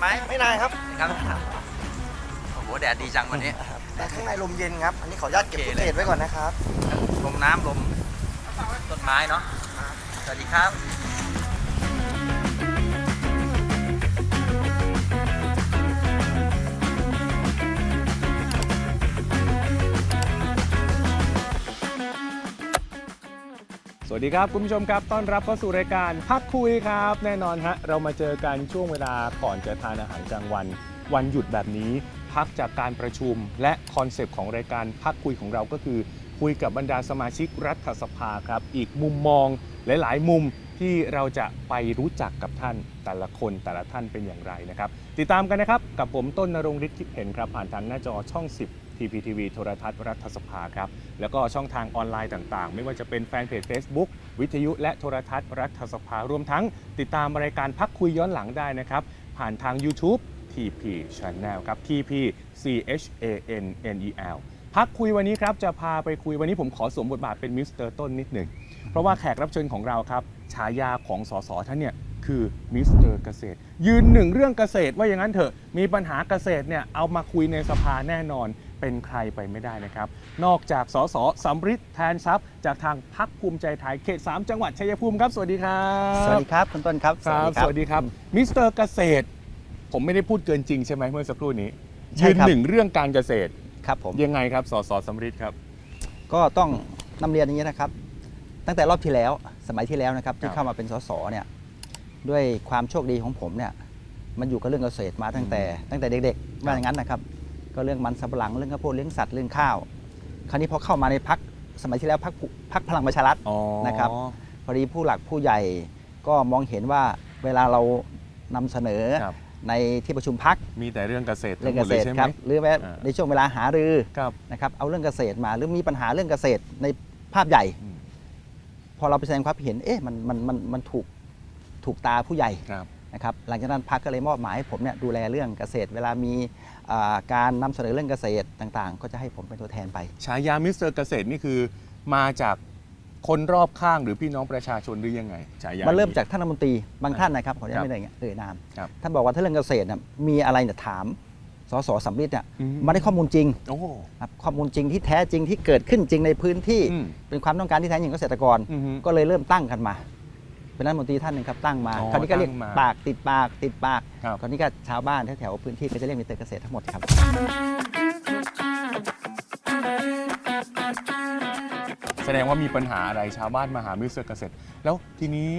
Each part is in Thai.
ไหมไม่นานครับครับโอ้โหแดดดีจังวันนี้แต่ข้างในลมเย็นครับ อันนี้ขออนุญาตเก็บโอเคฟุตเลยเทจไว้ก่อนนะครับลมน้ำลมต้นไม้เนาะสวัสดีครับ สวัสดีครับ คุณผู้ชมครับต้อนรับเข้าสู่รายการพักคุยครับ แน่นอนฮะเรามาเจอกันช่วงเวลาก่อนจะทานอาหารกลางวัน วันหยุดแบบนี้พักจากการประชุมและคอนเซปต์ของรายการพักคุยของเราก็คือ คุยกับบรรดาสมาชิกรัฐสภาครับ อีกมุมมองหลาย ๆ มุมที่เราจะไปรู้จักกับท่านแต่ละคนแต่ละท่านเป็นอย่างไรนะครับ ติดตามกันนะครับ กับผมต้นนรงฤทธิ์คิดเห็นครับผ่านทางหน้าจอช่อง 10 TPTV โทรทัศน์รัฐสภาครับ แล้วก็ช่องทางออนไลน์ต่างๆ ไม่ว่าจะเป็นแฟนเพจ Facebook วิทยุและโทรทัศน์รัฐสภารวมทั้งติดตามรายการพักคุยย้อนหลังได้นะครับ ผ่านทาง YouTube TP Channel ครับ TP C H A N N E L พักคุยวันนี้ครับจะพาไปคุยวันนี้ผมขอสวมบทบาทเป็นมิสเตอร์ต้นนิดหนึ่ง เพราะว่าแขกรับเชิญของเราครับฉายาของสสท่านเนี่ยคือมิสเตอร์เกษตร ยืนหนึ่งเรื่องเกษตรว่าอย่างนั้นเถอะมีปัญหาเกษตรเนี่ยเอามาคุยในสภาแน่นอน เป็นใครไปไม่ได้นะครับ นอกจากสสสัมฤทธิ์แทนทรัพย์ จากทางพักภูมิใจไทยเขต 3 จังหวัดชัยภูมิครับ สวัสดีครับสวัสดีครับคุณต้นครับครับ สวัสดีครับมิสเตอร์เกษตร ผมไม่ได้พูดเกินจริงใช่ไหมเมื่อสักครู่นี้ใช่ยืนครับหนึ่งเรื่องการเกษตรครับผมยังไงครับสสสัมฤทธิ์ครับ ก็ต้องนำเรียนอย่างนี้นะครับ ตั้งแต่รอบที่แล้วสมัยที่แล้วนะครับครัที่บเข้ามาเป็นสสเนี่ยด้วยความโชคดีของผมเนี่ยมันอยู่กับเรื่องเกษตรมาตั้งแต่ตั้งแต่เด็กๆว่าอย่างนั้นนะครับ ก็เรื่องมันสำปะหลังเรื่องข้าวโพดเลี้ยงสัตว์เรื่องข้าว คราวนี้พอเข้ามาในพักสมัยที่แล้วพักพักพลังประชารัฐอ๋อนะครับพอดีผู้หลักผู้ใหญ่ก็มองเห็นว่าเวลาเรานำเสนอครับในที่ประชุมพักมีแต่เรื่องเกษตรเรื่ทั้องงหมเกดเลษยตรใช่ไหมครับหรือแม้อ่าในช่วงเวลาหารือครับนะครับเอาเรื่องเกษตรมาหรือมีปัญหาเรื่องเกษตรในภาพใหญ่อืมพอเราไปแสดงความเห็นเอ๊ะมันมันมันมันถูกถูกตาผู้ใหญ่ครับ นะครับหลังจากนั้นพักก็เลยมอบหมายให้ผมเนี่ยดูแลเรื่องเกษตร เวลามีอ่าการนำเสนอเรื่องเกษตรต่างๆ ก็จะให้ผมเป็นตัวแทนไปฉายามิสเตอร์เกษตรนี่คือมาจากคนรอบข้างหรือพี่น้องประชาชนหรือยังไงฉายามันเริ่มนี้จากท่านรัฐมนตรีบางท่านนะครับขออนุครัญาตบไม่ได้เอ่ยนามครับท่านบอกว่าถ้าเรื่องเกษตรเนี่ยมีอะไรเนี่ยถามสสสำริดเนี่ยอืมมาได้ข้อมูลจริงโอ้ครับข้อมูลจริงที่แท้จริงที่เกิดขึ้นจริงในพื้นที่อืมเป็นความต้องการที่แท้จริงของเกษตรกรอือฮึก็เลยเริ่มตั้งกันมา เป็นรัฐมนตรีท่านหนึ่งครับตั้งมาอ๋อคราวนี้ก็เรียกตั้งมาปากติดปากติดปากครับ คราวนี้ก็ชาวบ้านแถวๆพื้นที่ก็จะเรียกมิสเตอร์เกษตรทั้งหมดครับ แสดงว่ามีปัญหาอะไรชาวบ้านมาหามิสเตอร์เกษตร แล้วทีนี้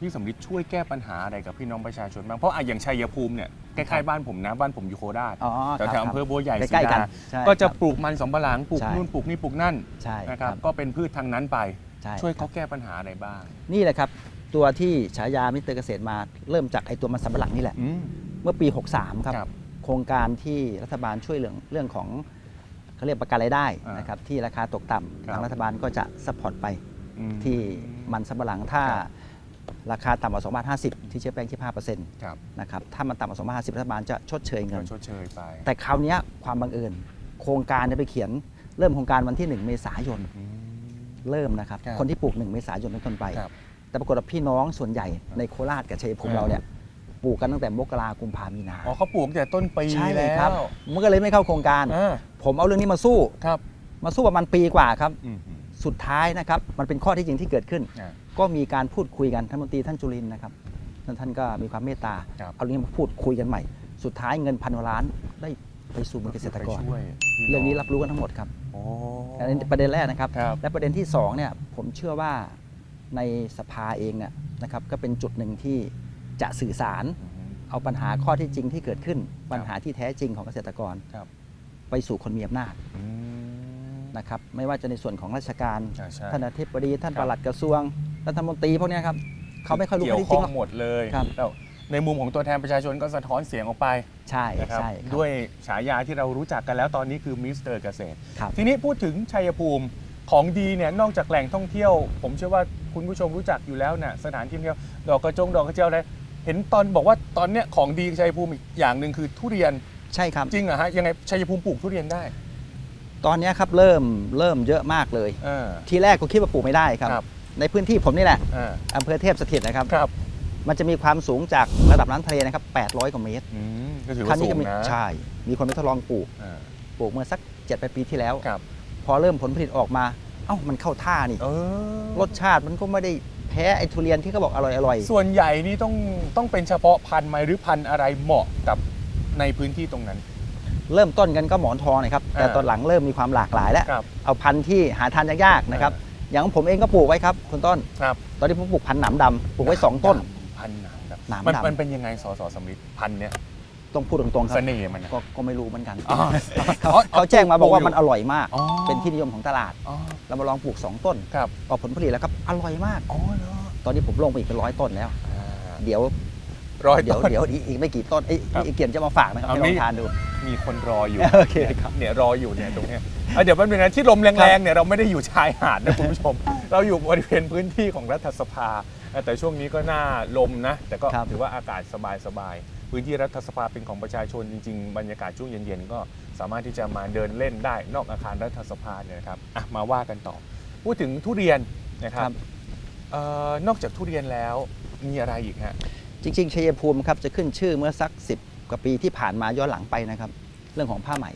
พี่สมฤทธิ์ช่วยแก้ปัญหาอะไรกับพี่น้องประชาชนบ้างเพราะอะอย่างชัยภูมิเนี่ยใกล้ๆบ้านผมนะบ้านผมอยู่โคราชอ๋อแต่ครับแถวอำเภอบัวใหญ่ใกล้ๆกันศรีดาใช่ก็จะครับ ปลูกมันสำปะหลังปลูกใช่ นู่นปลูกนี่ปลูกนั่นใช่นะครับก็เป็นพืชทางนั้นไป ใช่ช่วยครัเขาบแก้ปัญหาอะไรบ้าง นี่แหละครับ ตัวที่ฉายามิสเตอร์เกษตรมาเริ่มจากไอ้ตัวมันสำปะหลังนี่แหละ อืม เมื่อปี 63 ครับ ครับโครงการที่รัฐบาลช่วยเหลือเรื่องของเขาเรียกประกันรายได้อ่านนะครับที่ราคาตกต่ำครับ ทางรัฐบาลก็จะซัพพอร์ตไปอืม ที่มันสำปะหลังถ้าครับ ราคาต่ำกว่า2บาท50 ที่เชื้อแป้งที่5%ครับนะครับถ้ามันต่ำกว่า2บาท50 รัฐบาลจะชดเชยเงิก็นชดเชยไปแต่คราวเนี้ยความบังเอิญโครงการเนี่ยไปเขียนเริ่มโครงการวันที่ 1 เมษายน อืม เริ่มนะครับ ครับ คนที่ปลูก 1 เมษายนเป็นต้นไป ครับ แต่ปรากฏว่าพี่น้องส่วนใหญ่ในโคราชกับชัยภูมิครับเราเนี่ยปลูกกันตั้งแต่มกรากุมภามีนาอ๋อเขาปลูกตั้งแต่ต้นปีใช่แล้ครับวมันก็เลยไม่เข้าโครงการอ่าผมเอาเรื่องนี้มาสู้ครับมาสู้ประมาณปีกว่าครับอืมสุดท้ายนะครับมันเป็นข้อที่จริงที่เกิดขึ้นอ่าก็มีการพูดคุยกันท่านรัฐมนตรีท่านจุลินทร์นะครับท่านท่านก็มีความเมตตาครับเอาเรื่องนี้มาพูดคุยกันใหม่ สุดท้ายเงินพันกว่าล้านได้ไปสู่มือเกษตรกรไปช่วยพี่เรื่องนี้รับรู้กันทั้งหมดครับโอ้อันนี้ประเด็นแรกนะครับครับและประเด็นที่สองเนี่ยผมเชื่อว่า ในสภาเองเนี่ยนะครับก็เป็นจุดหนึ่งที่จะสื่อสารอืมเอาปัญหาข้อที่จริงที่เกิดขึ้น ปัญหาที่แท้จริงของเกษตรกร ครับไปสู่คนมีอำนาจอืม นะครับไม่ว่าจะในส่วนของราชการใช่ใช่ท่านอธิบดีท่านครับ ปลัดกระทรวงรัฐมนตรีพวกเนี้ยครับเขาไม่ค่อยรู้เกี่ข้อยวที่จข้ริองงหรอก หมดเลยครับ แล้วในมุมของตัวแทนประชาชนก็สะท้อนเสียงออกไปใช่นะครับ ใช่ครับด้วยฉายาที่เรารู้จักกันแล้วตอนนี้คือมิสเตอร์เกษตร ครับ ทีนี้พูดถึงชัยภูมิของดีเนี่ยนอกจากแหล่งท่องเที่ยว ผมเชื่อว่าคุณผู้ชมรู้จักอยู่แล้วน่ะสถานที่ท่องเที่ยวดอกกระจงดอกกระเจียวอะไรเห็นตอนบอกว่าตอนเนี้ยของดีชัยภูมิอีกอย่างหนึ่งคือทุเรียนใช่ครับ จริงเหรอฮะยังไงชัยภูมิปลูกทุเรียนได้ตอนเนี้ยครับเริ่มเริ่มเยอะมากเลย เออ ทีแรกก็คิดว่าปลูกไม่ได้ครับ ครับ ในพื้นที่ผมนี่แหละอ่าอำเภอเทพสถิตนะครับ ครับมันจะมีความสูงจากระดับน้ำทะเลนะครับ 800 กว่าเมตรอืมก็ถือคราว่าวสูนี้ก็งมีนะใช่มีคนไปทดลองปลูกอ่าปลูกเมื่อสัก7จ็ดปีที่แล้ว ครับ พอเริ่มผลผลิตออกมา เอ้ามันเข้าท่านี่เออรสชาติมันก็ไม่ได้แพ้ไอ้ทุเรียนที่เขาบอกอร่อยอร่อยส่วนใหญ่นี่ต้องต้องเป็นเฉพาะพันธุ์ไหมหรือพันธุ์อะไรเหมาะกับในพื้นที่ตรงนั้น เริ่มต้นกันก็หมอนทองนะครับแต่อ่าตอนหลังเริ่มมีความหลากหลายแล้ว ครับ เอาพันธุ์ที่หาทานยากๆนะครับ อย่างของผมเองก็ปลูกไว้ครับคุณต้น ครับตอนนี้ผมปลูกพันธุ์หนามดำปลูกไว้สองต้น พันธุ์หนามดำหนามมันดำมันเป็นยังไงสอสอสำลิดพันธุ์เนี้ย ต้องพูดตรงๆครัเสบน่ห์มันอะ ก็ก็ไม่รู้เหมือนกันอ๋อเขาอ๋อเขาแจ้งมาบอกว่าปลูกอยู่มันอร่อยมาก อ๋อ เป็นที่นิยมของตลาด อ๋อเรามาลองปลูก 2 ต้นครับออกผลผลิตแล้วครับอร่อยมาก อ๋อเนาะตอนนี้ผมลงไปอีกเป็นร้อยต้นแล้ว อ่าเดี๋ยวร้อยเดี๋ยวต้น เดี๋ยวอีกอีกไม่กี่ต้นเอ้ยครับอีกเกียนจะมาฝากนะครับเอาให้ลอนี่ งทานดู มีคนรออยู่ โอเคครับ เนี่ยรออยู่เนี่ยตรงเนี้ยเอาเดี๋ยวแป๊บนึงนะที่ลมแรงๆเนี่ยเราไม่ได้อยู่ชายหาดนะคุณผู้ชม เราอยู่บริเวณพื้นที่ของรัฐสภา แต่ช่วงนี้ก็น่าลมนะ แต่ก็ครับถือว่าอากาศสบายๆ พื้นที่รัฐสภาเป็นของประชาชนจริง ๆ บรรยากาศช่วงเย็นๆ ก็สามารถที่จะมาเดินเล่นได้นอกอาคารรัฐสภาเนี่ยนะครับอะมาว่ากันต่อ พูดถึงทุเรียนนะครับเอ่อนอกจากทุเรียนแล้วมีอะไรอีกฮะจริง ๆชัยภูมิครับจะขึ้นชื่อเมื่อสัก 10 กว่าปีที่ผ่านมาย้อนหลังไปนะครับ เรื่องของผ้าไหม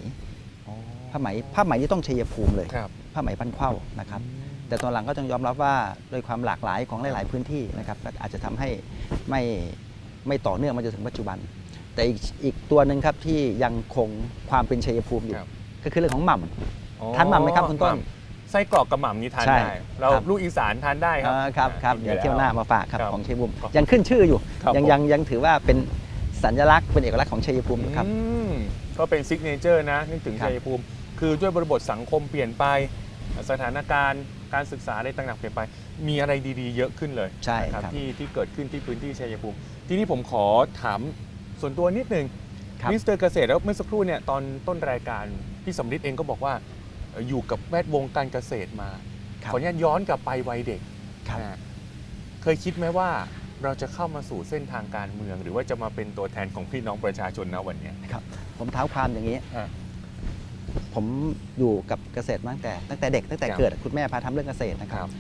ผ้าไหมผ้าไหมที่ต้องชัยภูมิเลยครับผ้าไหมพันเข้านะครับแต่ตอนหลังก็ต้องยอมรับว่าโดยความหลากหลายของหลาย ๆ พื้นที่นะครับก็อาจจะทำให้ไม่ ไม่ต่อเนื่องมาจนถึงปัจจุบัน แต่อีกอีกตัวหนึ่งครับที่ยังคงความเป็นชัยภูมิอยู่ครับ ก็คือเรื่องของหม่ำทานหม่ำไหมครับคุณต้นหม่ำไส้กรอกกระหม่ำนี่ทานใช่ได้ เราครับ ลูกอีสานทานได้ครัอ่าครับครับกินเดี๋ยวเที่ยวหน้ามาฝากครับครับ ของชัยภูมิครับยังขึ้นชื่ออยู่ ครับยังผม ยังยังถือว่าเป็นสัญลักษณ์เป็นเอกลักษณ์ของชัยภูมิอยู่ครับ อืมก็เป็นซิกเนเจอร์นะนึกถึงครับชัยภูมิ คือด้วยบริบทสังคมเปลี่ยนไป สถานการณ์การศึกษาอะไรต่างๆเปลี่ยนไป มีอะไรดีๆ เยอะขึ้นเลยใช่นะครับ ที่ที่เกิดขึ้นที่พื้นที่ชัยภูมิ ทีนี้ผมขอถามส่วนตัวนิดนึงครับ มิสเตอร์เกษตรแล้วเมื่อสักครู่เนี่ยตอนต้นรายการพี่สำลิดเองก็บอกว่าเอ่ออยู่กับแวดวงการเกษตรมาครับขออนุญาตย้อนกลับไปวัยเด็กครับอ่าเคยคิดไหมว่าเราจะเข้ามาสู่เส้นทางการเมือง หรือว่าจะมาเป็นตัวแทนของพี่น้องประชาชนนะวันเนี้ยผมเท้าความอย่างนี้ อ่าผมอยู่กับเกษตรมาตั้งแต่ตั้งแต่เด็กตั้งแต่ครับ เกิดคุณแม่พาทำเรื่องเกษตรนะคครับรับ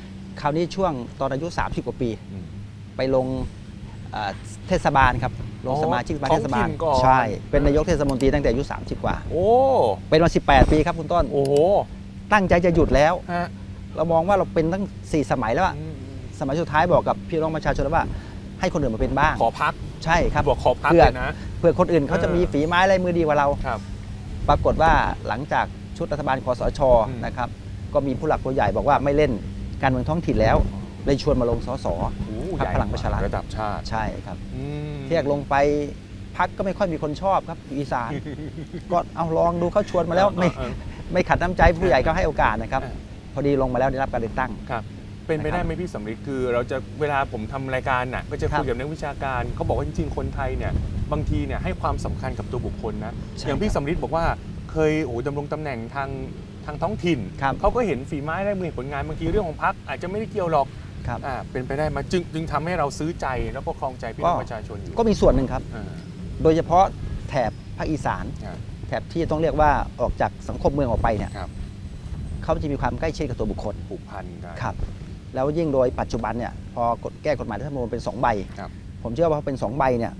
คราวนี้ช่วงตอนอายุ 30 กว่าปี อืม ไปลงเอ่อเทศบาลครับลงอ๋อสมาชิกสภาท้เทองศบาลถิ่นก่อน ใช่เป็นนายกเทศมนตรีตั้งแต่อายุ30 กว่า โอ้ เป็นมา 18 ปีครับคุณต้น โอ้โหตั้งใจจะหยุดแล้ว ฮะเรามองว่าเราเป็นตั้ง 4 สมัยแล้วอะอืมสมัยสุดท้ายบอกกับพี่น้องประชาชนแล้วว่า ให้คนอื่นมาเป็นบ้างขอพักใช่ครับ บอกขอพักเพื่อ เลยนะ เพื่อคนอื่นเขาจะเออมีฝีไม้ลายมือดีกว่าเรา ครับ ปรากฏว่าหลังจากชุดรัฐบาลคอสชอืม นะครับ ก็มีผู้หลักผู้ใหญ่บอกว่าไม่เล่นการเมืองท้องถิ่นแล้วเลยชวนมาลงสสโอ้พรรค ใหญ่พลังประชารัฐระดับชาติใช่ครับอืมเที่ยกลงไปพักก็ไม่ค่อยมีคนชอบครับอยู่อีสานก็เอาลองดูเขาชวนมาแล้วไม่เออไม่ขัดน้ำใจผู้ใหญ่เขาให้โอกาสนะครับเออพอดีลงมาแล้วได้รับการเลือกตั้งครับเป็นไปได้ไหมพี่สำริดคือเราจะเวลาผมทำรายการน่ะก็จะครับคุยกับนักวิชาการเขาบอกว่าจริงๆคนไทยเนี่ยบางทีเนี่ยให้ความสำคัญกับตัวบุคคลนะใช่อย่างพี่ครับสำริดบอกว่าเคยโอ้ดำรงตำแหน่งทางทางท้องถิ่นครับเขาก็เห็นฝีไม้ได้มือเห็นผลงานบางทีเรื่องของพักอาจจะไม่ได้เกี่ยวหรอก ครับ อ่าเป็นไปได้ไหมาจึงจึงทำให้เราซื้อใจแล้วก็ครองใจพี่น้องประชาชนอยู่ก็มีส่วนหนึ่งครับ อ่าโดยเฉพาะแถบภาคอีสานครับแถบที่ต้องเรียกว่าออกจากสังคมเมืองออกไปเนี่ยครับ เขาจะมีความใกล้ชิดกับตัวบุคคล ผูกพันกัน ครับ แล้วยิ่งโดยปัจจุบันเนี่ยพอกฎแก้กฎหมายรัฐธรรมนูญเป็น 2 ใบ ครับผมเชื่อว่าพอเป็น 2 ใบเนี่ย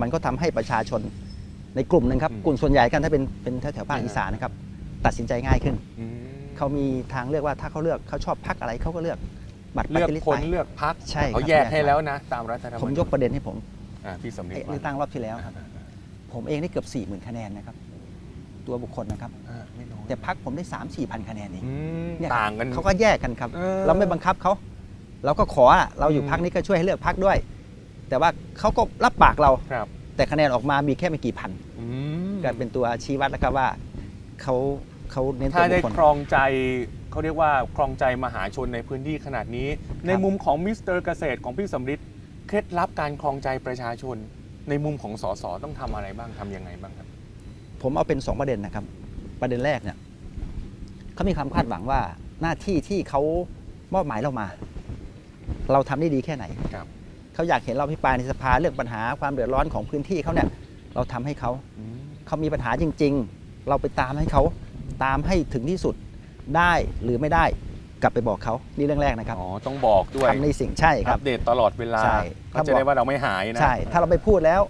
มันก็ทำให้ประชาชนในกลุ่มหนึ่งครับ อืมกลุ่มส่วนใหญ่กันถ้าเป็นเป็นแถวแถวๆภาคอีสานนะครับ ตัดสินใจง่ายขึ้น อืมเขามีทางเลือกว่าถ้าเขาเลือกเขาชอบพักอะไรเขาก็เลือก บัตรปเลือกฏิริษีคนไป เลือกพักใช่ครับเขาแยกให้แล้วนะ ตามรัฐธรรมผมนูญยกประเด็นให้ผมอ่าพี่สำริดไอ้ว่าเลือกตั้งรอบที่แล้วครับ ผมเองได้เกือบ4 0,000คะแนนนะครับ ตัวบุคคลนะครับ อ่าไม่น้อยแต่พักผมได้3 4พันคะแนนเองอืมเนี่ยต่างกัน เขาก็แยกกันครับ เออเราไม่บังคับเขา เราก็ขออะเราอยู่อืม พักนี้ก็ช่วยให้เลือกพักด้วย แต่ว่าเขาก็รับปากเรา ครับแต่คะแนนออกมามีแค่ไม่กี่พันอืม ก็เป็นตัวชี้วัดแล้วครับว่าเขาเขาเน้นตัถ้าวบุได้คคลครองใจ เขาเรียกว่าครองใจมหาชนในพื้นที่ขนาดนี้ ในมุมของมิสเตอร์เกษตรของพี่สำริดเคล็ดลับการครองใจประชาชน ในมุมของสสต้องทำอะไรบ้างทำยังไงบ้างครับ ผมเอาเป็น 2 ประเด็นนะครับ ประเด็นแรกเนี่ยเขามีความคาดหวังว่าหน้าที่ที่เขามอบหมายเรามา เราทำได้ดีแค่ไหนครับ เขาอยากเห็นเราพิปรายในสภาเรื่องปัญหาความเดือดร้อนของพื้นที่เขาเนี่ยเราทำให้เขาอืมเขามีปัญหาจริง ๆ เราไปตามให้เขาตามให้ถึงที่สุด ได้หรือไม่ได้กลับไปบอกเขานี่เรื่องแรกนะครับอ๋อต้องบอกด้วยทำในสิ่งใช่คอัรับ ปเดตตลอดเวลาใช่เขาจะได้ว่าเราไม่หายนะ ใช่ ถ้าเราไปพูดแล้ว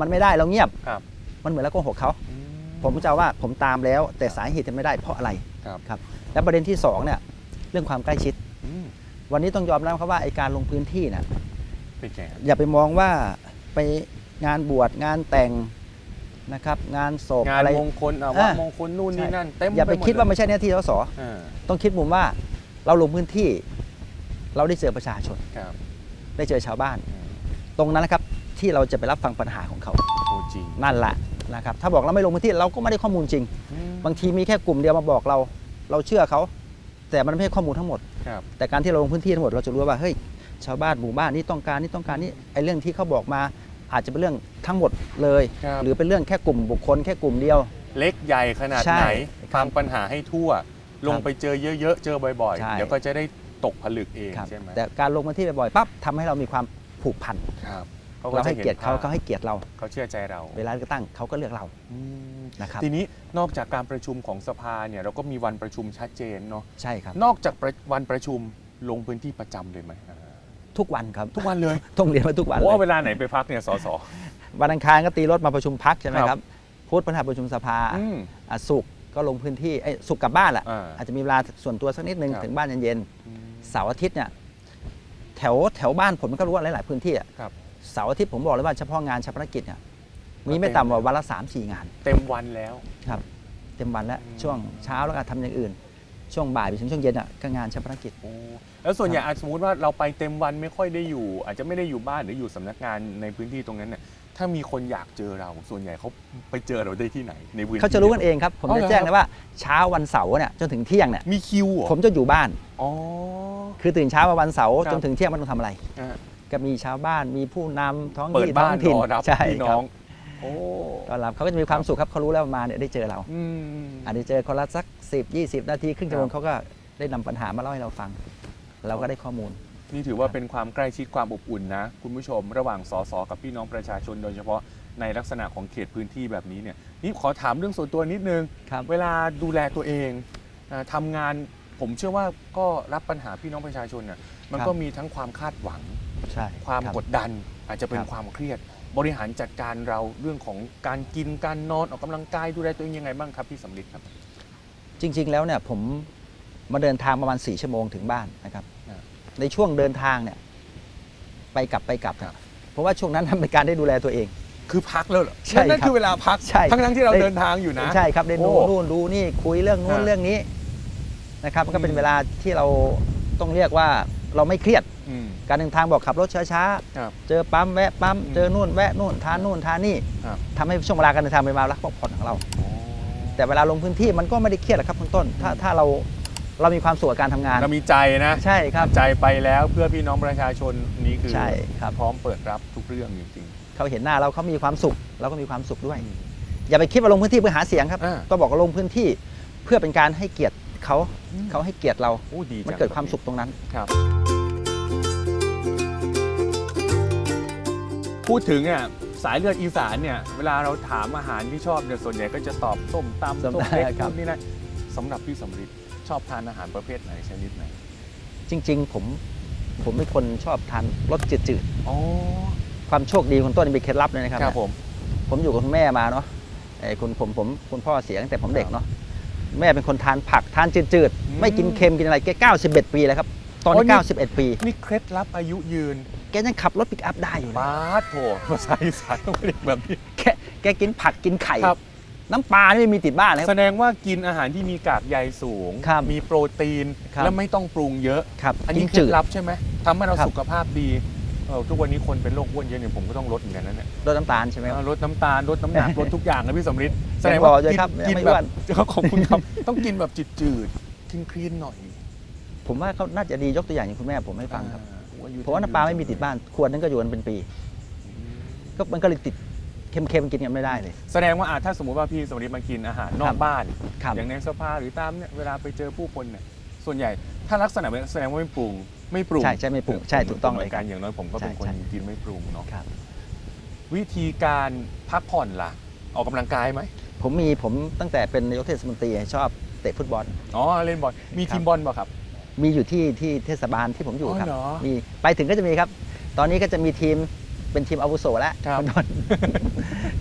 มันไม่ได้เราเงียบครับ มันเหมือนเราโกหกเขา อืผมจะว่าผมตามแล้ว แต่สาเหตุจะไม่ได้เพราะอะไร ครับครับและประเด็นที่สองเนี่ยเรื่องความใกล้ชิด อืมวันนี้ต้องยอมรับครับว่าไอการลงพื้นที่น่ะเป็นไงครับอย่าไปมองว่าไปงานบวชงานแต่ง นะครับงานศพงานอะไร มงคลอะอ่าว่ามงคลนู่นนี่ใช่นั่นเต็มอย่าไปหมคิดว่าเลยไม่ใช่หน้าที่สสอ่าต้องคิดมุมว่าเราลงพื้นที่ เราได้เจอประชาชน ครับได้เจอชาวบ้าน อืมตรงนั้นนะครับที่เราจะไปรับฟังปัญหาของเขา โอ้จริงนั่นแหละนะครับถ้าบอกเราไม่ลงพื้นที่เราก็ไม่ได้ข้อมูลจริง อืมบางทีมีแค่กลุ่มเดียวมาบอกเรา เราเชื่อเขา แต่มันไม่ใช่ข้อมูลทั้งหมด ครับแต่การที่เราลงพื้นที่ทั้งหมดเราจะรู้ว่าเฮ้ยชาวบ้านหมู่บ้านนี่ต้องการนี่ต้องการนี่ไอ้เรื่องที่เขาบอกมา อาจจะเป็นเรื่องทั้งหมดเลย ครับ หรือเป็นเรื่องแค่กลุ่มบุคคลแค่กลุ่มเดียว เล็กใหญ่ขนาดใช่ไหนครับฟังปัญหาให้ทั่ว ลงไปเจอเยอะๆ เจอบ่อยใช่ ๆ เดี๋ยวก็จะได้ตกผลึกเองครับใช่ไหมแต่การลงพื้นที่บ่อยๆปั๊บทำให้เรามีความผูกพันครับเราให้เกียรติเขาภพเขาให้เกียรติเรา เขาเชื่อใจเราเวลาเลือกตั้งเขาก็เลือกเราอืมนะครับทีนี้นอกจากการประชุมของสภาเนี่ยเราก็มีวันประชุมชัดเจนเนาะ ใช่ครับ นอกจากประวันประชุมลงพื้นที่ประจำเลยไหมอ่า ทุกวันครับทุกวันเลยต้องเรียนว่าทุกวันเพราะว่าเลเวยลาไหนไปพักเนี่ยสส วันอังคารก็ตีรถมาประชุมพักใช่ไหมครับครับพุธประธานประชุมสภาอืมอะศุกร์ก็ลงพื้นที่เอ้ยศุกร์กลับบ้านแหละอ่าอาจจะมีเวลาส่วนตัวสักนิดนึงครับ ถึงบ้านเย็นๆเสาร์อาทิตย์เนี่ยแถวแถวบ้านผมก็รู้ว่าหลายๆพื้นที่อะครับ เสาร์อาทิตย์ผมบอกเลยว่าเฉพาะงานชาปนกิจเนี่ยมีไม่ต่ำกว่าวันละ3ามสี่งาน เต็มวันแล้ว ครับเต็มวันแล้วอืมช่วงเช้าแล้วก็ทำอย่างอื่น ช่วงบ่ายไปถึงช่วงเย็นอะก็งานชาปนกิจโอ้ แล้วส่วนใหญ่อาจสมมติว่าเราไปเต็มวันไม่ค่อยได้อยู่ อาจจะไม่ได้อยู่บ้านหรืออยู่สำนักงานในพื้นที่ตรงนั้นเนี่ยถ้ามีคนอยากเจอเรา ส่วนใหญ่เขาไปเจอเราได้ที่ไหน ในพื้นที่ เขาจะรู้กันเองครับ ผมอ๋อจะเหรอ แจ้งเลยว่าเช้าวันเสาร์เนี่ยจนถึงเที่ยงเนี่ยมีคิวเหรอผมจะอยู่บ้าน อ๋อ คือตื่นเช้ามาวันเสาร์ครับ จนถึงเที่ยงมันต้องทำอะไร อะก็มีชาวบ้านมีผู้นำท้องเปิดที่ท้บ้าอนงถิ่นรอรับใช่พี่คน้รัอบงโอ้ต้อนรับเขาก็จะมีความสุขครับเขารู้แล้วว่ามาเนี่ยได้เจอเรา อืม อาจจะเจอคนละสัก 10 20 นาทีครึ่งชั่วโมงครับเขาก็ได้นำปัญหามาเล่าให้เราฟัง เราก็ได้ข้อมูล นี่ถือว่าเป็นความใกล้ชิดความอบอุ่นนะ คุณผู้ชม ระหว่างสสกับพี่น้องประชาชนโดยเฉพาะในลักษณะของเขตพื้นที่แบบนี้เนี่ยนี่ขอถามเรื่องส่วนตัวนิดนึง ครับ เวลาดูแลตัวเองอ่าทำงานผมเชื่อว่าก็รับปัญหาพี่น้องประชาชนน่ะมันครับก็มีทั้งความคาดหวัง ใช่ความรับ กดดันอาจจะเป็นครับ ความเครียด บริหารจัดการเราเรื่องของการกินการนอนออกกำลังกายดูแลตัวเองยังไงบ้างครับพี่สำลิดครับ จริง ๆ แล้วเนี่ยผม มาเดินทางประมาณ 4 ชั่วโมงถึงบ้านนะครับอ่าในช่วงเดินทางเนี่ย ไปกลับไปกลับครับ เพราะว่าช่วงนั้นเป็นการได้ดูแลตัวเอง คือพักแล้วเหรอใช่นั่นครับคือเวลาพักใช่ทั้งทั้งๆที่เราได้ เดินทางอยู่นะ ใช่ครับได้ดูโอ้นู่นดูนี่คุยเรื่องนู้นฮะ เรื่องนี้นะครับมันก็เป็อืนมเวลาที่เราต้องเรียกว่าเราไม่เครียดอืม การเดินทางบอกขับรถช้าครับๆเจอปั๊มแวะปั๊มอืมเจอนู่นแวะนู่นทานนู่นทานนี่ครับ ทำให้ช่วงเวลาการเดินทางเป็นเวลาพักผ่อนของเราอ๋อแต่เวลาลงพื้นที่มันก็ไม่ได้เครียดหรอกครับคุณต้น ถ้าอืมถ้าเรา เรามีความสุขกับการทำงาน เรามีใจนะใช่ครับ ใจไปแล้วเพื่อพี่น้องประชาชนนี่คือใช่ครับ พร้อมเปิดรับทุกเรื่องจริงเขาเห็นหน้าเราเขามีความสุขเราก็มีความสุขด้วย ๆอืมอย่าไปคิดว่าลงพื้นที่เพื่อหาเสียงครับ อ่าต้องบอกว่าลงพื้นที่เพื่อเป็นการให้เกียรติเขาอืมเขาให้เกียรติเรา โอ้ดีจังมันเกิดความสุขตรงนั้น ครับ พูดถึงอะสายเลือดอีสานเนี่ยเวลาเราถามอาหารที่ชอบเนี่ยส่วนใหญ่ก็จะตอบส้มตำส้ส้มมตำเล็กครับ นู่นนี่นะสำหรับพี่สำริด ชอบทานอาหารประเภทไหนชนิดไหนจริง ๆ ผมผมเป็นคนชอบทานรสจืดอ๋อๆความโชคดีของต้นมีเคล็ดลับเลยนะครับ ครับผม ผมอยู่กับคุณแม่มาเนาะไอ้คุณผมผมคุณพ่อเสียตั้งแต่ผมเด็กเนาะแม่เป็นคนทานผักทานจืดอืมๆ ไม่กินเค็มกินอะไรแก91 ปีแล้วครับ ตอนโอ้นี้นี่91 ปี นี่เคล็ดลับอายุยืนแกยังขับรถปิกอัพได้อยู่เลยบาสโถภาษาอีสานต้องเรียกแบบนี้ แกแกกินผักกินไข่ครับ น้ำปลานี่ไม่มีติดบ้านเลยคแสรับดงว่ากินอาหารที่มีกากใยสูง ครับมีโปรตีน ครับ และไม่ต้องปรุงเยอะ ครับอันกินี้นเคล็จืดด ลับใช่ไหมทำให้เราครับ สุขภาพดีเออทุกวันนี้คนเป็นโรคอ้วนเยอะเนี่ยผมก็ต้องลดเหมือนกันนะเนี่ยลดน้ำตาลใช่ไหมครับ ลดน้ำตาลลดน้ำหนัก ลดทุกอย่างนะพี่สำริดแสดงบอกว่าเลยกินครับกินไม่แบอ้บวนขอบคุณครับ ต้องกินแบบจืดๆคลีนๆหน่อยผมว่าเขาน่าจะดียกตัวอย่างอย่างคุณแม่ผมให้ฟังครับ อ่าโอ้ยอยุเพราะว่าน้ำปลาไม่มีติดบ้านขวดนึงก็อยู่กันเป็นปี ก็มันก็เลยติด เค็มๆกินกันไม่ได้เลย แสดงว่าอะถ้าสมมุติว่าพี่สำริดมากินอาหารนอครักบบ้าน ครับ อย่างในสภาหรือตามเนี่ยเวลาไปเจอผู้คนเนี่ยส่วนใหญ่ถ้าลักษณะแบบนี้แสดงว่าไม่ปรุงไม่ปรุงใช่ใช่ไม่ปรุงใช่ถูกต้องเลยหมืนกันอย่างน้อยผมก็เป็นใช่คนใช่ กินไม่ปรุงเนาะครับ วิธีการพักผ่อนล่ะ ออกกำลังกายไหมผมมีผมตั้งแต่เป็นนายกเทศมนตรีชอบเตะฟุตบอล อ๋อเล่นบอลมีครับ ทีมบอลเปล่ะครับ มีอยู่ที่ที่เทศบาลที่ผมอยู่อ๋อครับเหรอ มีไปถึงก็จะมีครับ ตอนนี้ก็จะมีทีม เป็นทีมอาวุโสแล้วครับฟุตบอล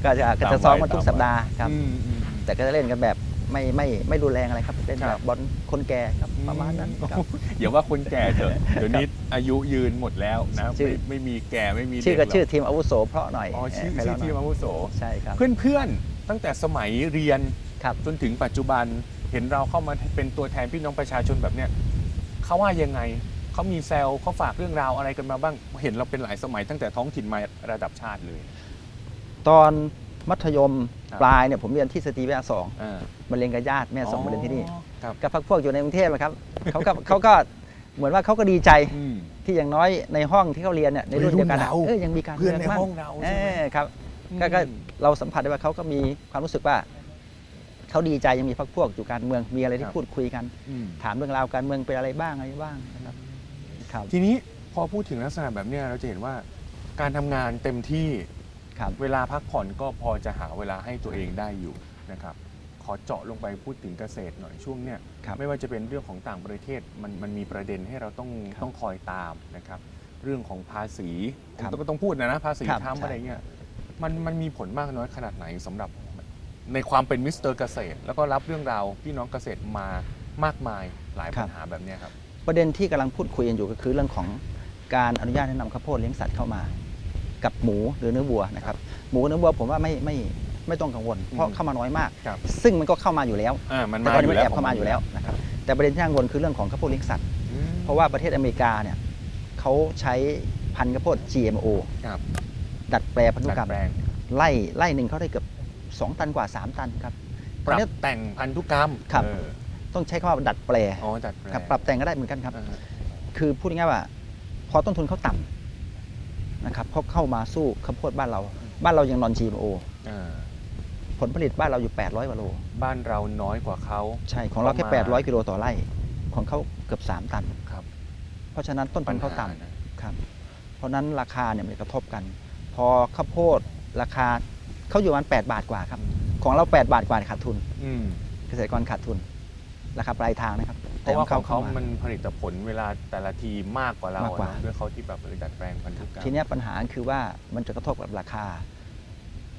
ก็จะก็จะซ้อมกันทุกสัปดาห์ครับ อืมอืม แต่ก็จะเล่นกันแบบไม่ไม่ไม่รุนแรงอะไรครับเล่นคแบรับบ บอลคนแก่ครับประมาณนั้นครับ อย่าว่าคนแก่เถอะ เดี๋ยวนี้อายุยืนหมดแล้วนะชื่อไม่ไม่มีแก่ไม่มีชื่อก็เด็หรชื่อทีมอาวุโสเพราะหน่อยอ๋อชื่อเไพชื่อเราะหน่ทียมอาวุโส ใช่ครับ เพื่อนๆ ตั้งแต่สมัยเรียนครับ จนถึงปัจจุบันเห็นเราเข้ามาเป็นตัวแทนพี่น้องประชาชนแบบเนี้ยเขาว่ายังไง เขามีแซวเขาฝากเรื่องราวอะไรกันมาบ้าง เห็นเราเป็นหลายสมัยตั้งแต่ท้องถิ่นมาระดับชาติเลย ตอนมัธยมครับ ปลายเนี่ยผมเรียนที่สตรีวิทยาสองอ่า มาเรียนกับญาติแม่ส่งมาเรียนที่นี่อ๋อครับ กับพักพวกอยู่ในกรุงเทพนะครับ เขาก็เขาก็เหมือนว่าเขาก็ดีใจอืม ที่อย่างน้อยในห้องที่เขาเรียนเนี่ยในรุ่นเดียวกันอะรุ่นเราเออยังมีการเพื่อนในมืบ้ห้องเราใช่ไหม เออครับก็ก็เราสัมผัสได้ว่าเขาก็มีความรู้สึกว่าเขาดีใจยังมีพักพวกอยู่การเมืองมีอะไรที่พูดคุยกัน อืม ถามเรื่องราวการเมืองเป็นอะไรบ้างอะไรบ้างนะครับ ครับทีนี้พอพูดถึงลักษณะแบบเนี้ยเราจะเห็นว่าการทำงานเต็มที่ครับ เวลาพักผ่อนก็พอจะหาเวลาให้ตัวเองได้อยู่นะครับขอเจาะลงไปพูดถึงเกษตรหน่อยช่วงเนี้ยครับ ไม่ว่าจะเป็นเรื่องของต่างประเทศมันมันมีประเด็นให้เราต้องครับต้องคอยตามนะครับ เรื่องของภาษีครับก็ต้องพูดนะนะภาษีครับทำใช่ อะไรเงี้ยมันมันมีผลมากน้อยขนาดไหนสำหรับในความเป็นมิสเตอร์เกษตร แล้วก็รับเรื่องราวพี่น้องเกษตรมามากมายหลายปัญหาแบบเนี้ยครับ ประเด็นที่กำลังพูดคุยกันอยู่ก็คือเรื่องของการอนุญาตให้นำข้าวโพดเลี้ยงสัตว์เข้ามา กับหมูหรือเนื้อวัวนะครับหมูเนื้อวัวผมว่าไม่ไม่ไม่ต้องกังวล เพราะอืมเข้ามาน้อยมากครับซึ่งมันก็เข้ามาอยู่แล้วอ่ามันแต่มาตอนอนี้ยู่มันแล้วแอบเข้ามาอยู่แล้วนะครับแต่ประเด็นที่น่ากังวลคือเรื่องของข้าวโพดเลี้ยงสัตว์อืมเพราะว่าประเทศอเมริกาเนี่ยเขาใช้พันธุ์ข้าวโพด GMO ครับดัดแปลพันธุดัดกรรมแปลงไล่ไล่หนึ่งเขาได้เกือบ 2 ตันกว่า 3 ตันครับปตอนรับนี้แต่งพันธุกรรมครับเออ ต้องใช้คำว่าดัดแปลอ๋อดัดแปลงครับปรับแต่งก็ได้เหมือนกันครับอ่าฮะคือพูดง่ายๆว่า พอต้นทุนเขาต่ำนะครับเขาเข้ามาสู้ข้าวโพดบ้านเรา บ้านเรายังนอน GMO อ่าผลผลิตบ้านเราอยู่ 800กว่าโล บ้านเราน้อยกว่าเขาใช่ของเราแค่ประมาณ800 กิโลต่อไร่ ของเขาเกือบ 3 ตันครับเพราะฉะนั้นต้นทุนเขาต่ำปัญหนะครับ เพราะฉะนั้นราคาเนี่ยมันกระทบกัน พอข้าวโพดราคาเขาอยู่ประมาณ8บาทกว่าครับ ของเรา 8 บาทกว่าขาดทุนอืมเกษตรกรขาดทุน ราคาปลายทางนะครับ เพราะว่าของเขามมันผลิตผลเวลาแต่ละทีมากกว่าเรามากกว่า เนอะด้วยเขาที่แบบเออดัดแปลงพันธุกรรม ทีเนี้ยปัญหาคือว่ามันจะกระทบกับราคา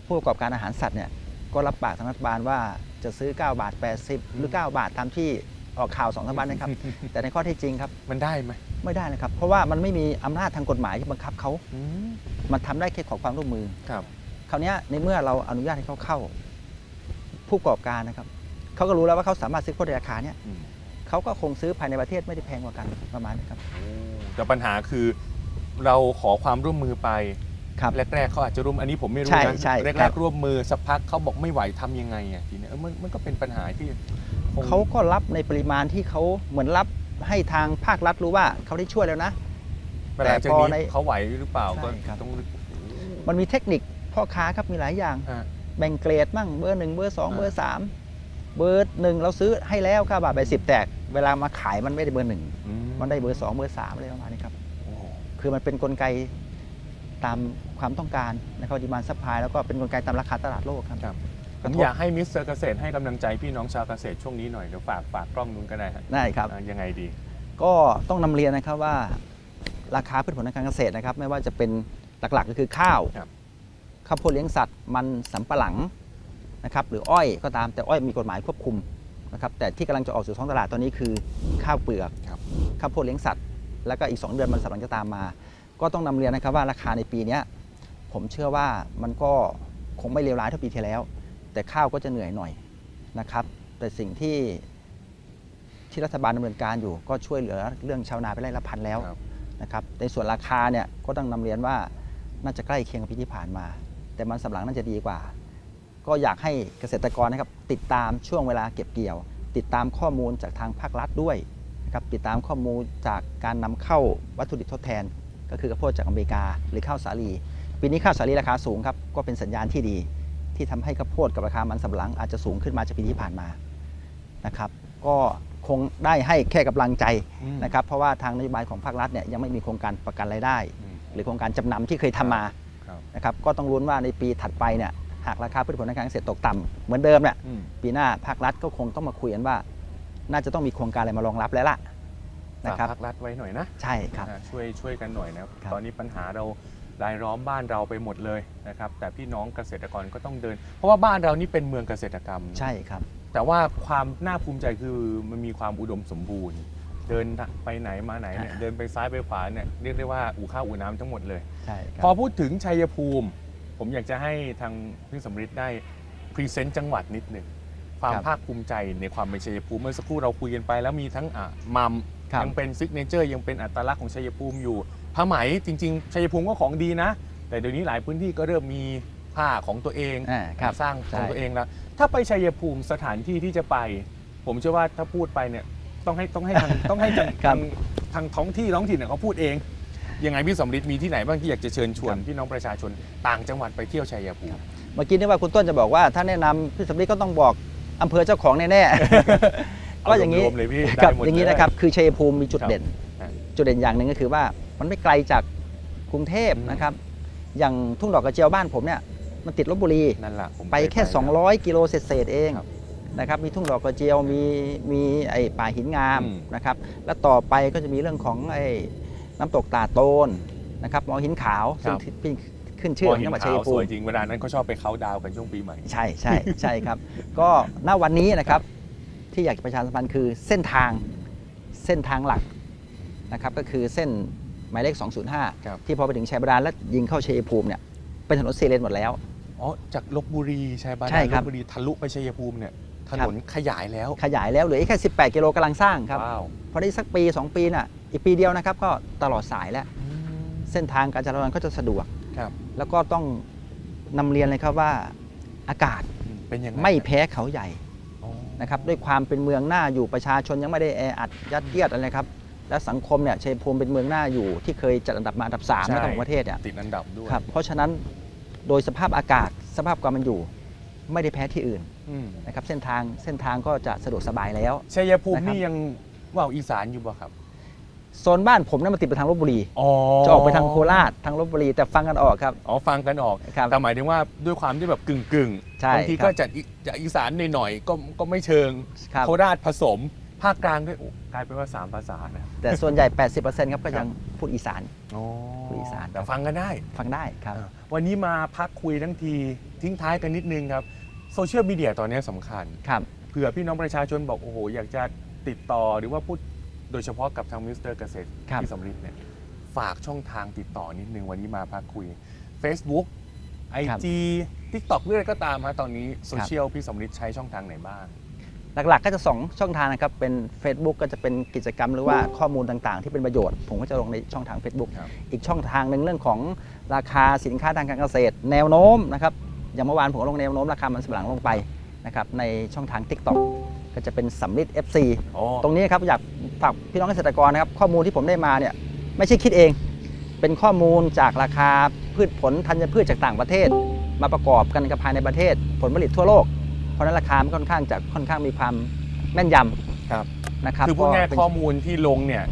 ผู้ประกอบการอาหารสัตว์เนี่ยก็รับปากทางรัฐบาลว่าจะซื้อ 9 บาท 80 หรือ 9 บาทตามที่ออกข่าวสองสามวันนะครับ แต่ในข้อเท็จจริงครับมันได้ไหมไม่ได้นะครับ เพราะว่ามันไม่มีอำนาจทางกฎหมายที่บังคับเขาอืมมันทำได้แค่ขอความร่วมมือ ครับ คราวเนี้ยในเมื่อเราอนุญาตให้เขาเข้า ผู้ประกอบการนะครับ เขาก็รู้แล้วว่าเขาสามารถซื้อโพดในราคาเนี้ยอืมเขาก็คงซื้อภายในประเทศไม่ได้แพงกว่ากันประมาณนี้ครับแต่ปัญหาคือเราขอความร่วมมือไปครับแรกๆเขาอาจจะร่วมอันนี้ผมไม่รู้ใช่นะใช่แรครักบๆร่วมมือสักพักเขาบอกไม่ไหวทำยังไงอะทีเนี้ยเออมันมันก็เป็นปัญหาที่คงเขาก็รับในปริมาณที่เขาเหมือนรับให้ทางภาครัฐรู้ว่าเขาได้ช่วยแล้วนะแต่หลังจากแต่พอนี้ในเขาไหวหรือเปล่าใช่ก็ครับต้องมันมีเทคนิคพ่อค้าครับมีหลายอย่างอ่าแบ่งเกรดมั่งเบอร์หนึ่งเบอร์สองอ่าเบอร์สาม เบอร์หนึ่งเราซื้อให้แล้ว9บาทไปสิบแตก เวลามาขายมันไม่ได้เบอร์หนึ่งอืมันได้เบอร์สองเบอร์สามอะไรประมาณนี้ครับโอ้โหคือมันเป็นกลไกตามความต้องการนะครับดีมานซัพพลายแล้วก็เป็นกลไกตามราคาตลาดโลกครับครับผกระมทบอยากให้มิสเตอร์เกษตรให้กำลังใจพี่น้องชาวเกษตรช่วงนี้หน่อยเดี๋ยวฝากฝากกล้องนู้นก็ได้ฮะได้ครับอ่ายังไงดี ก็ต้องนำเรียนนะครับว่า ราคาพืชผลทางการเกษตรนะครับ ไม่ว่าจะเป็นหลักๆก็คือข้าวครับข้าวโพดเลี้ยงสัตว์ มันสำปะหลัง นะครับหรืออ้อยก็ตามแต่อ้อยมีกฎหมายควบคุมนะครับแต่ที่กำลังจะออกสู่ท้องตลาดตอนนี้คือข้าวเปลือกครับข้าวโพดเลี้ยงสัตว์ แล้วก็อีก 2 เดือนมันสำปะหลังจะตามมา ก็ต้องนำเรียนนะครับว่าราคาในปีเนี้ยผมเชื่อว่ามันก็คงไม่เลวร้ายเท่าปีที่แล้ว แต่ข้าวก็จะเหนื่อยหน่อยนะครับแต่สิ่งที่ที่รัฐบาลดำเนินการอยู่ก็ช่วยเหลือเรื่องชาวนาไปไร่ละพันแล้วครับนะครับในส่วนราคาเนี่ยก็ต้องนำเรียนว่าน่าจะใกล้เคียงกับปีที่ผ่านมา แต่มันสำปะหลังน่าจะดีกว่า ก็อยากให้เกษตรกรนะครับติดตามช่วงเวลาเก็บเกี่ยว ติดตามข้อมูลจากทางภาครัฐด้วยนะครับติดตามข้อมูลจากการนำเข้าวัตถุดิบทดแทน ก็คือข้าวโพดจากอเมริกา หรือข้าวสาลีปีนี้ข้าวสาลีราคาสูงครับก็เป็นสัญญาณที่ดี ที่ทำให้ข้าวโพดกับราคามันสำปะหลังอาจจะสูงขึ้นมาจากปีที่ผ่านมานะครับก็คงได้ให้แค่กำลังใจอืมนะครับเพราะว่าทางนโยบายของภาครัฐเนี่ยยังไม่มีโครงการประกันรายได้อืมหรือโครงการจำนำที่เคยทำมาครับนะครับก็ต้องลุ้นว่าในปีถัดไปเนี่ย หากราคาพืชผลทางการเกษตรตกต่ำเหมือนเดิมเนี่ยอืม ปีหน้าภาครัฐก็คงต้องมาคุยกันว่า น่าจะต้องมีโครงการอะไรมารองรับแล้วล่ะฝากนะครับ ภาครัฐไว้หน่อยนะใช่ครับอ่าช่วยช่วยกันหน่อยนะครับ ครับ ตอนนี้ปัญหาเรารายล้อมบ้านเราไปหมดเลยนะครับ แต่พี่น้องเกษตรกรก็ต้องเดิน เพราะว่าบ้านเรานี่เป็นเมืองเกษตรกรรม ใช่ครับ แต่ว่าความน่าภูมิใจคือมันมีความอุดมสมบูรณ์ เดินไปไหนมาไหนเนี่ยอ่าเดินไปซ้ายไปขวาเนี่ยเรียกได้ว่าอู่ข้าวอู่น้ำทั้งหมดเลย ใช่ครัพอบพูดถึงชัยภูมิ ผมอยากจะให้ทางพี่สมฤทธิ์ได้พรีเซนต์จังหวัดนิดหนึ่งความครับภาคภูมิใจในความเป็นชัยภูมิเมื่อสักครู่เราคุยกันไป แล้วมีทั้งอะมัมครับยังเป็นซิกเนเจอร์ยังเป็นอัตลักษณ์ของชัยภูมิอยู่ผ้าไหมจริง ๆชัยภูมิก็ของดีนะ แต่เดี๋ยวนี้หลายพื้นที่ก็เริ่มมีผ้าของตัวเองอ่าครับสร้างของใช่ตัวเองแล้วถ้าไปชัยภูมิสถานที่ที่จะไป ผมเชื่อว่าถ้าพูดไปเนี่ยต้องให้ต้องให้ทางต้องให้ทางครัทาบงทางท้องที่ท้องถิ่นเนี่ยเขาพูดเอง ยังไงพี่สมฤทธิ์มีที่ไหนบ้างที่อยากจะเชิญชวนครับพี่น้องประชาชนต่างจังหวัดไปเที่ยวชัยภูมิเมื่อกี้นี่ว่าคุณต้นจะบอกว่าถ้าแนะนำพี่สำลีก็ต้องบอกอำเภอเจ้าของแน่ๆก็อย่างนี้รวมๆเลยพี่ครับได้หมดอย่างนี้เลนะครับคือชัยภูมิมีจุดครับเด่นอ่าจุดเด่นอย่างหนึ่งก็คือว่ามันไม่ไกลจากกรุงเทพอืมนะครับ อย่างทุ่งดอกกระเจียวบ้านผมเนี่ยมันติดลบบุรีนั่นแหละผมไปแค่เคยล้ว200 กิโลเศษๆเองครับนะครับมีทุ่งดอกกระเจียวมีมีไอ้ป่าหินงามอืมนะครับ แล้วต่อไปก็จะมีเรื่องของไอ้ น้ำตกตาโตนนะครับหมอหินขาวซึ่งที่ขึ้นชื่อของหิจังหวัดขาชัยวสภูวยมิจริงเวลานั้นเขาชอบไปเขาน์ดาวน์กันช่วงปีใหม่ ใช่ใช่ใช่ครับ ก็ณวันนี้นะครับที่อยากจะประชาสัมพันธ์คือเส้นทางเส้นทางหลักนะครับก็คือเส้นหมายเลขครับ205 ที่พอไปถึงชัยบาดาลแล้วยิงเข้าชัยภูมิเนี่ยเป็นถนนซีเลนหมดแล้วอ๋อจากลบบุรีใช่ปะใช่ครับลบบุรีทะลุไปชัยภูมิเนี่ย ถนนขยายแล้ว ขยายแล้วเหลืออีกแค่ 18 กิโลกำลังสร้างครับว้าวพอได้สักปี 2 ปีน่ะอีกปีเดียวนะครับก็ตลอดสายแล้วเส้นทางการจราจรก็จะสะดวก ครับแล้วก็ต้องนำเรียนเลยครับว่าอากาศอืมเป็นยังไงไม่แพ้เขาใหญ่อ๋อนะครับด้วยความเป็นเมืองหน้าอยู่ประชาชนยังไม่ได้แออัดยัดเยียดอะไรครับและสังคมเนี่ยชัยภูมิเป็นเมืองหน้าอยู่ที่เคยจัดอันดับมาอันดับ3นะครับของประเทศเนี่ย ติดอันดับด้วย ครับเพราะฉะนั้นโดยสภาพอากาศสภาพความเป็นอยู่ไม่ได้แพ้ที่อื่นอืม นะครับเส้นทางเส้นทางก็จะสะดวกสบายแล้วชัยภูมินะครับนี่ยังว่าวอีสานอยู่ป่ะครับโซนบ้านผมเนี่ยมันติดไปทางลบบุรีอ๋อจะออกไปทางโคราชทางลบบุรีแต่ฟังกันออกครับอ๋อฟังกันออกครับแต่หมายถึงว่าด้วยความที่แบบกึ่งกึ่งๆใช่บางทีครับก็จะอีจะอีสานหน่อยๆก็ก็ไม่เชิงครับโคราชผสมภาคกลางด้วยโอ้กลายเป็นว่าสามภาษานะแต่ส่วนใหญ่ 80%ครับก็ยังพูดอีสานอ๋อผู้อีสานแต่ฟังกันได้ฟังได้ครับอ่าวันนี้มาพักคุยทั้งทีทิ้งท้ายกันนิดนึงครับ โซเชียลมีเดียตอนนี้สำคัญ ครับ เผื่อพี่น้องประชาชนบอก โอ้โห อยากจะติดต่อหรือว่าพูดโดยเฉพาะกับทางมิสเตอร์เกษตรครับที่สำริดเนี่ยฝากช่องทางติดต่อนิดนึงวันนี้มาพักคุย Facebook IG TikTok เรื่อยก็ตามฮะตอนนี้โซเชียลพี่สำริดใช้ช่องทางไหนบ้าง หลักๆ ก็จะ 2 ช่องทางนะครับ เป็น Facebook ก็จะเป็นกิจกรรมหรือว่าข้อมูลต่างๆ ที่เป็นประโยชน์ ผมก็จะลงในช่องทาง Facebook ครับ อีกช่องทางหนึ่งเรื่องของราคาสินค้าทางการเกษตร แนวโน้มนะครับ อย่างเมื่อวานผมก็ลงแนวโน้มราคามันสำปะหลังลงไปนะครับในช่องทาง TikTok ก็จะเป็นสำลิด FC อ๋อตรงนี้ครับอยากฝากพี่น้องเกษตรกรนะครับข้อมูลที่ผมได้มาเนี่ยไม่ใช่คิดเอง เป็นข้อมูลจากราคาพืชผลธัญพืชจากต่างประเทศ มาประกอบกันกับภายในประเทศ ผลผลิตทั่วโลก เพราะฉะนั้นราคามันค่อนข้างจะค่อนข้างมีความแม่นยครับำนะครับคือพูดง่ายก็เป็นๆข้อมูลที่ลงเนี่ย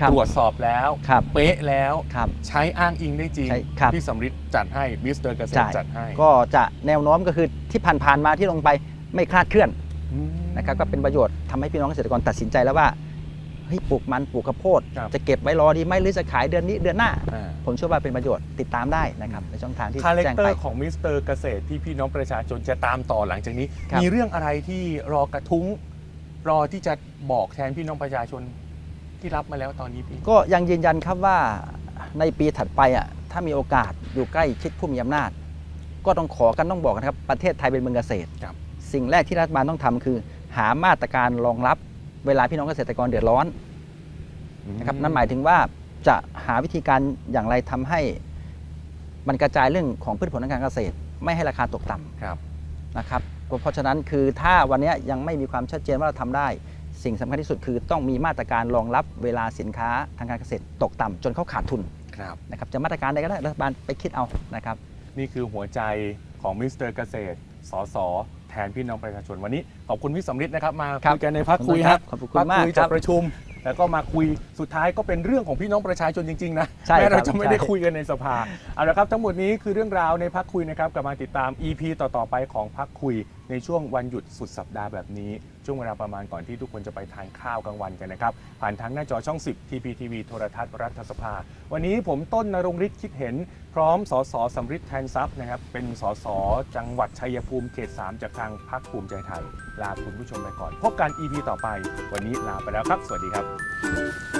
ครับตรวจสอบแล้วครับเป๊ะแล้วครับ ใช้อ้างอิงได้จริง ใช่ครับพี่สำริดจัดให้มิสเตอร์เกษตใช่รจัดให้ก็จะแนวโน้มก็คือที่ผ่านๆมาที่ลงไปไม่คลาดเคลื่อนอืม นะครับก็เป็นประโยชน์ทำให้พี่น้องเกษตรกรตัดสินใจแล้วว่าเฮ้ยปลูกมันปลูกข้าวโพด ครับ จะเก็บไว้รอดีไหมหรือจะขายเดือนนี้เดือนหน้า อ่า ผมเชื่อว่าเป็นประโยชน์ติดตามได้นะครับในช่องทางที่คาแรคแจ้งเตอไป ร์ของมิสเตอร์เกษตรที่พี่น้องประชาชนจะตามต่อหลังจากนี้ ครับ มีเรื่องอะไรที่รอกระทุ้ง รอที่จะบอกแทนพี่น้องประชาชน ที่รับมาแล้วตอนนี้พี่ก็ยังยืนยันครับว่าในปีถัดไปอะถ้ามีโอกาสอยู่ใกล้ชิดผู้มีอำนาจ ก็ต้องขอกันต้องบอกกันครับประเทศไทยเป็นเมืองเกษตร ครับ สิ่งแรกที่รัฐบาลต้องทำคือ หามาตรการรองรับเวลาพี่น้องเกษตรกรเดือดร้อนนะครับนั่นหมายถึงว่าจะหาวิธีการอย่างไรทำให้ มันกระจายเรื่องของพืชผลทางการเกษตร ไม่ให้ราคาตกต่ำ ครับ นะครับเพราะฉะนั้นคือถ้าวันนี้ยังไม่มีความชัดเจนว่าเราทำได้ สิ่งสำคัญที่สุดคือต้องมีมาตรการรองรับเวลาสินค้าทางการเกษตรตกต่ำจนเขาขาดทุนครับ นะครับจะมาตรการใดก็ได้รัฐบาลไปคิดเอานะครับ นี่คือหัวใจของมิสเตอร์เกษตร สส แทนพี่น้องประชาชนวันนี้ขอบคุณพี่สำริดนะครับ มาครับคุยกันในพักคุยขอบคุณครัฮะบขอบคุณพักมากคุยคจารักบประชุม แล้วก็มาคุยสุดท้ายก็เป็นเรื่องของพี่น้องประชาชนจริงๆนะใช่แม้ครัเราบจะไม่ได้ใช่ คุยกันในสภาเอาละครับทั้งหมดนี้คือเรื่องราวในพักคุยนะครับกลับมาติดตาม EP ต่อๆไปของพักคุยในช่วงวันหยุดสุดสัปดาห์แบบนี้ ช่วงเวลาประมาณก่อนที่ทุกคนจะไปทานข้าวกลางวันกันนะครับ ผ่านทางหน้าจอช่อง 10 TPTV โทรทัศน์รัฐสภา วันนี้ผมต้นนรงฤทธิ์คิดเห็น พร้อมสสสำริดแทนทรัพย์นะครับเป็นสสจังหวัดชัยภูมิเขต 3 จากทางพรรคภูมิใจไทย ลาคุณผู้ชมไปก่อน พบกัน EP ต่อไป วันนี้ลาไปแล้วครับ สวัสดีครับ